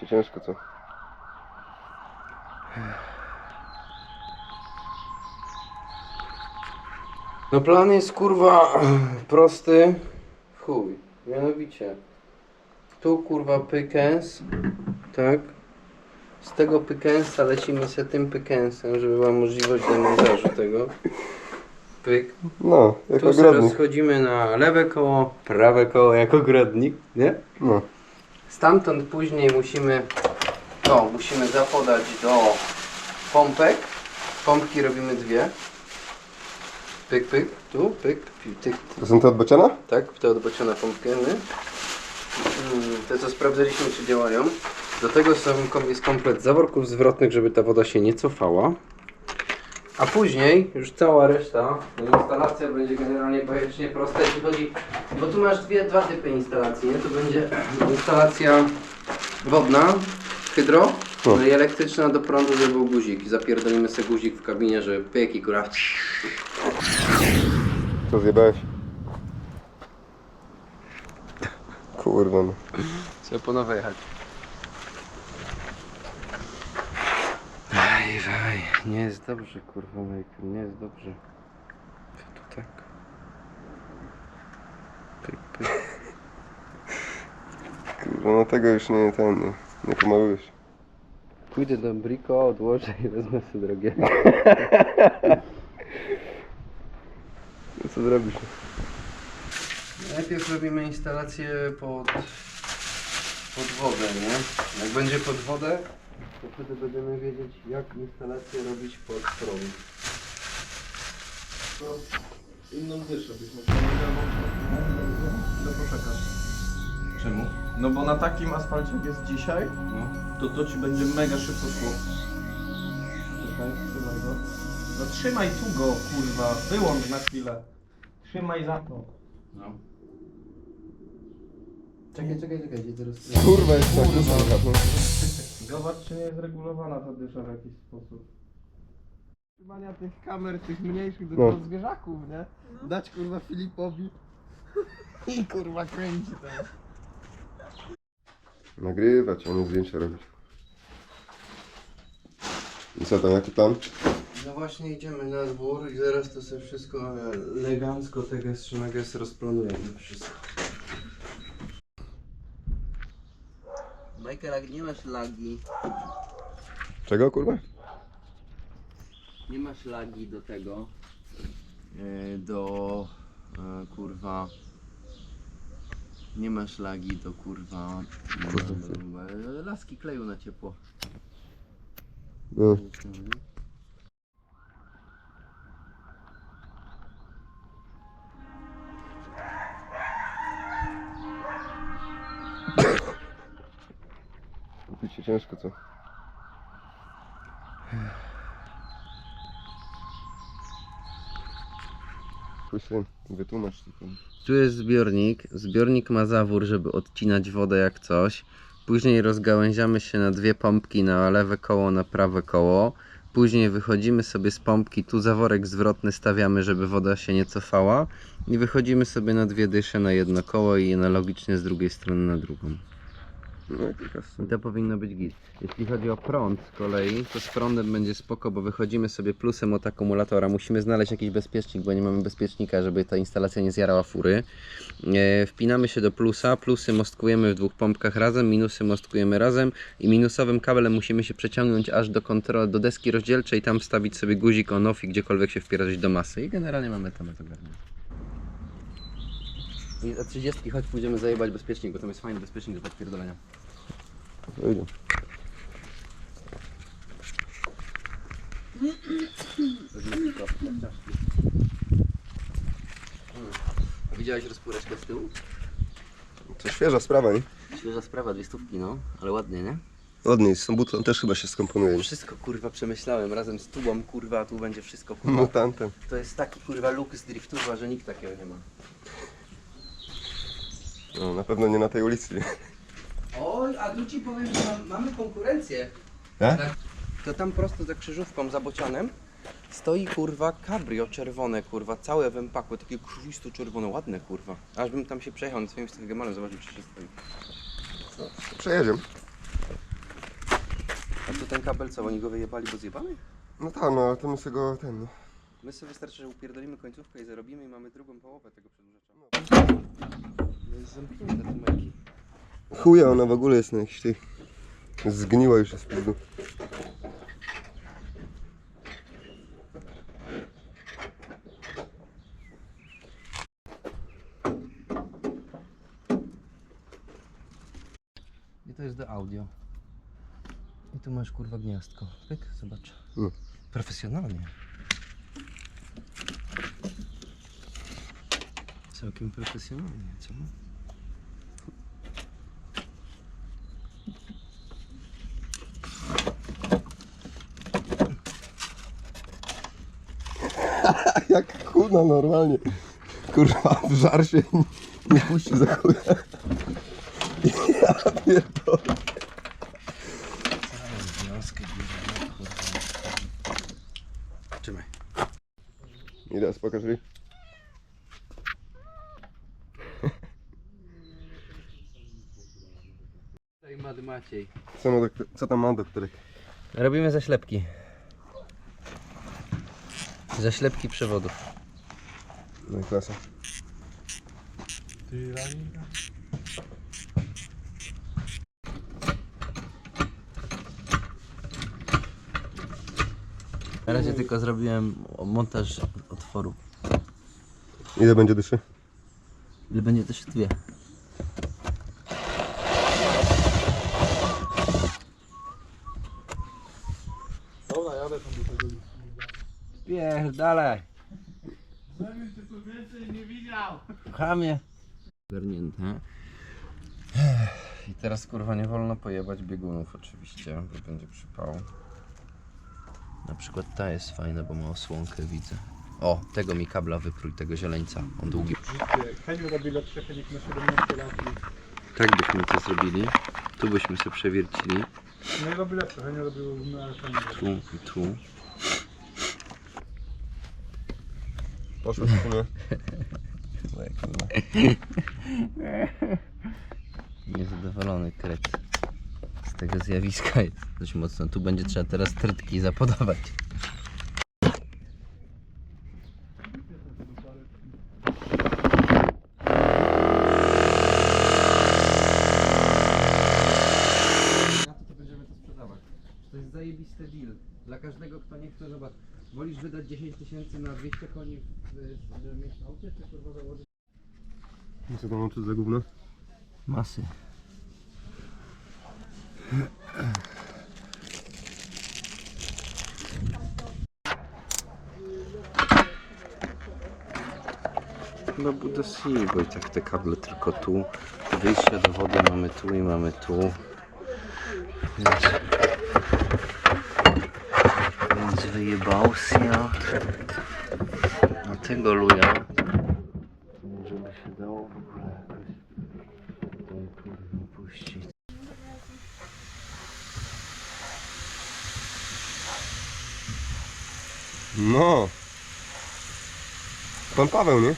się ciężko, co? No plan jest kurwa prosty. Chuj. Mianowicie. Tu kurwa pykens. Tak. Z tego pykensa lecimy se tym pykensem, żeby była możliwość demontażu tego. Pyk. No, jak Tu se ogrodnik. rozchodzimy na lewe koło, prawe koło jak ogrodnik, nie? No. Stamtąd później musimy, no, musimy zapodać do pompek. Pompki robimy dwie. Pyk, pyk, tu, pyk, tyk, To są te od bociana? tak, te odbocione pompki. my. Mm, Te co sprawdzaliśmy czy działają. Do tego są, jest komplet zaworków zwrotnych, żeby ta woda się nie cofała. A później już cała reszta, no instalacja będzie generalnie bajecznie prosta, jeśli chodzi, bo tu masz dwie, dwa typy instalacji, nie? To będzie instalacja wodna, hydro, No. no i elektryczna do prądu, żeby był guzik. I zapierdolimy sobie guzik w kabinie, żeby pyk i góra. Co zjebałeś? Kurwa no. Trzeba po nowe jechać. Aj, aj, nie jest dobrze, kurwa, Michael, nie jest dobrze. Co to tak? Pyk, pyk. No tego już nie ten, nie, nie pomalujesz. Pójdę do Brico, odłożę i wezmę sobie drogiego. No co zrobisz? Najpierw robimy instalację pod, pod wodę, nie? Jak będzie pod wodę, to wtedy będziemy wiedzieć, jak instalację robić pod prąd. Inną dyszę byś musiał to poczekać. Czemu? No bo na takim asfalcie jak jest dzisiaj, No. to to ci będzie mega szybko szło. Czekaj, trzymaj go. No trzymaj tu go, kurwa, wyłącz na chwilę. Trzymaj za to. no. Czekaj, czekaj, czekaj, gdzie teraz... Kurwa, jest tak Kurwa. no. Zobacz, czy nie jest regulowana ta dysza w jakiś sposób. Trzymania tych kamer, tych mniejszych, do No. no. zwierzaków, nie? Dać kurwa Filipowi i kurwa kręci ten. Nagrywać, a nie zdjęcia robić. I co tam, jaki plan? No właśnie idziemy na dwór i zaraz to sobie wszystko elegancko teges czy meges rozplanujemy wszystko. Michael, jak nie masz lagi, Czego kurwa? nie masz lagi do tego, yy, do yy, kurwa, nie masz lagi do kurwa, yy, laski kleju na ciepło. No. Się ciężko, co? Syn, wytłumacz. Tu jest zbiornik. Zbiornik ma zawór, żeby odcinać wodę jak coś. Później rozgałęziamy się na dwie pompki, na lewe koło, na prawe koło. Później wychodzimy sobie z pompki, tu zaworek zwrotny stawiamy, żeby woda się nie cofała. I wychodzimy sobie na dwie dysze na jedno koło i analogicznie z drugiej strony na drugą. No to powinno być git. Jeśli chodzi o prąd z kolei, to z prądem będzie spoko, bo wychodzimy sobie plusem od akumulatora. Musimy znaleźć jakiś bezpiecznik, bo nie mamy bezpiecznika, żeby ta instalacja nie zjarała fury. E, wpinamy się do plusa, plusy mostkujemy w dwóch pompkach razem, minusy mostkujemy razem i minusowym kablem musimy się przeciągnąć aż do kontrol, do deski rozdzielczej, tam wstawić sobie guzik on off i gdziekolwiek się wpierać do masy. I generalnie mamy temat ogarnięty. Za 30 chodź pójdziemy zajebać bezpiecznik, bo tam jest fajny bezpiecznik do podpierdolenia. Wyjdzie. Widziałeś rozpóreczkę z tyłu? To świeża sprawa, nie? Świeża sprawa, dwie stówki, no. Ale ładnie, nie? Ładnie, z tą butlą też chyba się skomponuje. Wszystko kurwa przemyślałem razem z tubą, kurwa, tu będzie wszystko kurwa. Tamten. To jest taki kurwa luk z że nikt takiego nie ma. No, na pewno nie na tej ulicy. Oj, a tu ci powiem, że mam, mamy konkurencję. Tak? Tak. To tam prosto za krzyżówką, za bocianem stoi kurwa cabrio czerwone, kurwa, całe w empaku, takie krwisto czerwone, ładne kurwa. Aż bym tam się przejechał na swoim Instagramem, zobaczył czy się stoi. Przejedziemy. A tu ten kabel co, oni go wyjebali, bo zjebany? No tak, no ale to my sobie go ten, no. My sobie wystarczy, że upierdolimy końcówkę i zarobimy i mamy drugą połowę tego przedłużacza. No jest zamknięte te majki. Chuja, ona w ogóle jest na jakiś tej... Zgniła już jest w pizdu. I to jest do audio. I tu masz kurwa gniazdko. Pyk, zobacz. No. Profesjonalnie. Całkiem profesjonalnie, co? Kuna normalnie. Kurwa, w żar się nie puści za chuja. Ja pierdolę. Trzymaj. I teraz pokaż mi. Mady Maciej. Co, ma doktor... Co tam ma doktorek? Robimy zaślepki. Zaślepki przewodów. No i klasa. Na razie tylko zrobiłem montaż otworu. Ile będzie dyszy? Ile będzie też dwie? Dobra, jadę tam do tego. Pierdalaj. Żebym więcej nie widział. Chamie. Garnięte. I teraz kurwa nie wolno pojebać biegunów oczywiście, bo będzie przypał. Na przykład ta jest fajna, bo ma osłonkę, widzę. O, tego mi kabla wyprój, tego zieleńca. On długi. Heniu robi na 17 lat. Tak byśmy to zrobili. Tu byśmy sobie przewiercili. No i robi lepsze, Heniu robił na Heniu. Tu i tu. Poszło w sumie. Niezadowolony kret. Z tego zjawiska jest dość mocno. Tu będzie trzeba teraz trytki zapodawać. Na to, to będziemy to sprzedawać. To jest zajebisty deal. Dla każdego, kto nie chce, zobacz. Wolisz wydać 10 tysięcy na 200 koni, żeby mieć w aucie, czy kurwa założyć? I co tam mam tu za gówno? Masy. Chyba Budasi, bo i tak te kable tylko tu. Wyjście do wody mamy tu i mamy tu. Więc, więc wyjebał się. A tego luja. Może by się dało w ogóle jakoś tutaj kurwa puścić. No. Pan Paweł, nie?